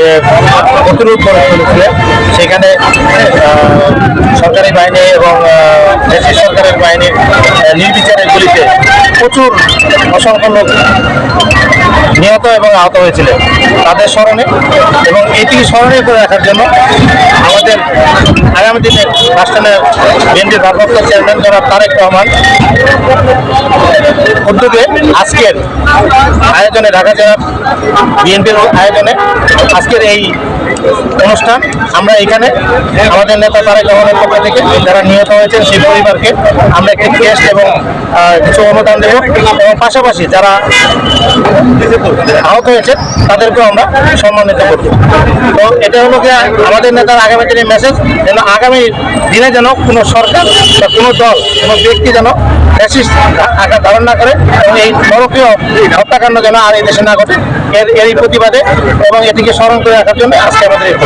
যে প্রতিরোধ করে তুলেছিলেন সেখানে সরকারি বাহিনী এবং দেশের সরকারের বাহিনীর নির্বিচারের গুলিতে প্রচুর অসংখ্য লোক নিহত এবং আহত হয়েছিলেন। তাদের স্মরণে এবং এটি স্মরণীয় করে রাখার জন্য আমাদের আগামী দিনে রাষ্ট্রের বিএনপির ভারপ্রাপ্ত চেয়ারম্যান জনাব তারেক রহমান উদ্যোগে আজকের আয়োজনে ঢাকা জেলা বিএনপির আয়োজনে আজকের এই অনুষ্ঠান। আমরা এখানে আমাদের নেতা তারেক রহমানের পক্ষ থেকে যারা নিহত হয়েছেন সেই পরিবারকে আমরা একটি টেস্ট এবং কিছু অনুদান দেব। এবং পাশাপাশি যারা আহত হয়েছে, তাদেরকেও আমরা সম্মানিত করব তো এটা হলো যে আমাদের নেতার আগামী দিনের মেসেজ যেন আগামী দিনে যেন কোনো সরকার বা কোনো দল, কোনো ব্যক্তি যেন আকার ধারণ না করে এবং এই নরকীয় হত্যাকাণ্ড যেন আর এই দেশে না ঘটে, এর, এরই প্রতিবাদে এবং এটিকে স্মরণ করে রাখার জন্য আজকে আমাদের এই